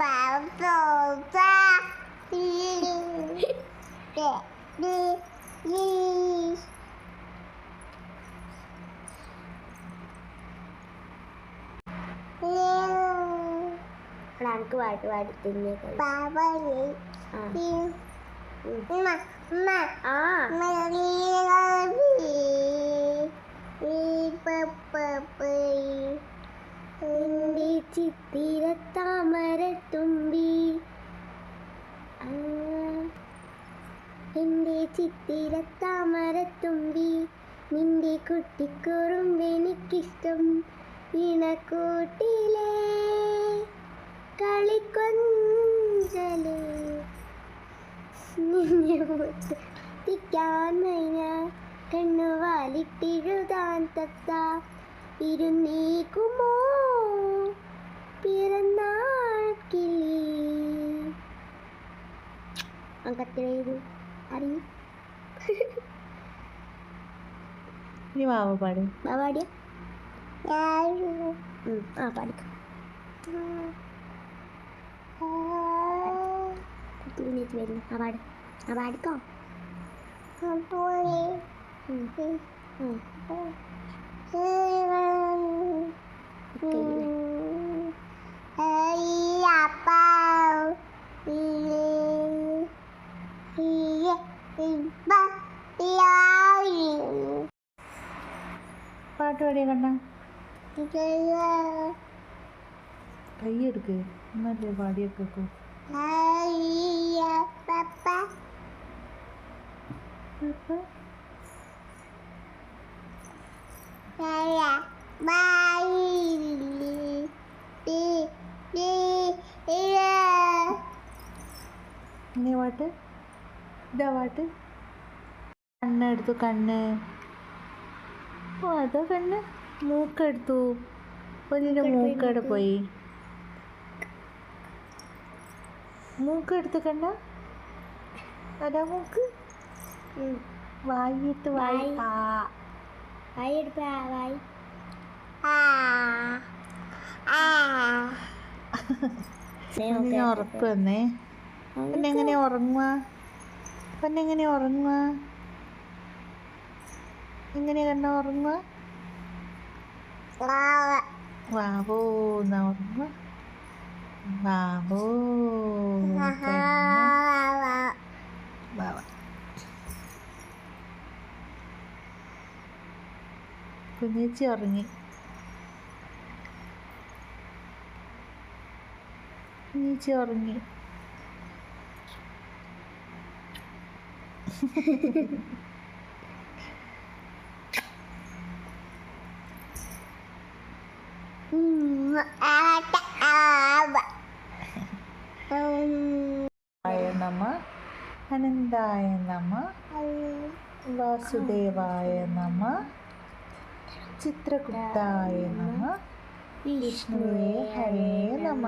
ป๋าโซฟาดีเด็ดดีดีร้านกวาดกวาดตินนี่กันป๋าไปเลยดีมามาอ๋อมาดีเลยพี่ดีเปิดเปิดเปิดดีที่ดี എന്റെ ചിത്തിര താമരത്തുമ്പി നിന്റെ കുട്ടിക്കുറുമ്പെനിക്കിഷ്ടം ഇണക്കൂട്ടിലേ കളിക്കൊഞ്ചലേ. നിന്നെ മുത്തിക്കാൻ മൈന കണ്ണുവാലിട്ടിഴുതാൻ തത്ത. ഇരുന്നേക്കുമോ പിറന്നാൾ കിളി അറിയും ഇനി വാവ പാട്. പാടിയ ആ പാടിക്കാം. വരുന്നു. ആ പാട്. ആ പാടിക്കോ. ഉം. പാട്ട് പാടിയ കണ്ട കൈയെടുക്ക് എന്നല്ലേ പാടിയൊക്കെ ഇനി പാട്ട്? ഇതാ പാട്ട്. കണ്ണ് എടുത്തു കണ്ണ്. ഓ അതോ കണ്ണ്. മൂക്കെടുത്തു. ഒന്നിന്റെ മൂക്കടെ പോയി. മൂക്കെടുത്തു കണ്ണ. അതാ മൂക്ക്. വായിട്ട് വായി. വായി. എടുപ്പാ ഉറപ്പ് തന്നെ പിന്നെ എങ്ങനെ ഉറങ്ങുക? പിന്നെ എങ്ങനെ ഉറങ്ങുക? എങ്ങനെ കണ്ട ഉറങ്ങുക? വാവോ. എന്നാ ഉറങ്ങുക? വാവോ കണ്ണ്. വാവ. കുഞ്ഞേച്ചി ഉറങ്ങി. കുഞ്ഞേച്ചി ഉറങ്ങി. നമ അനന്തായ നമ വാസുദേവായ നമ ചിത്രഗുപ്തായ നമ വിഷ്ണുവേ ഹരേ നമ.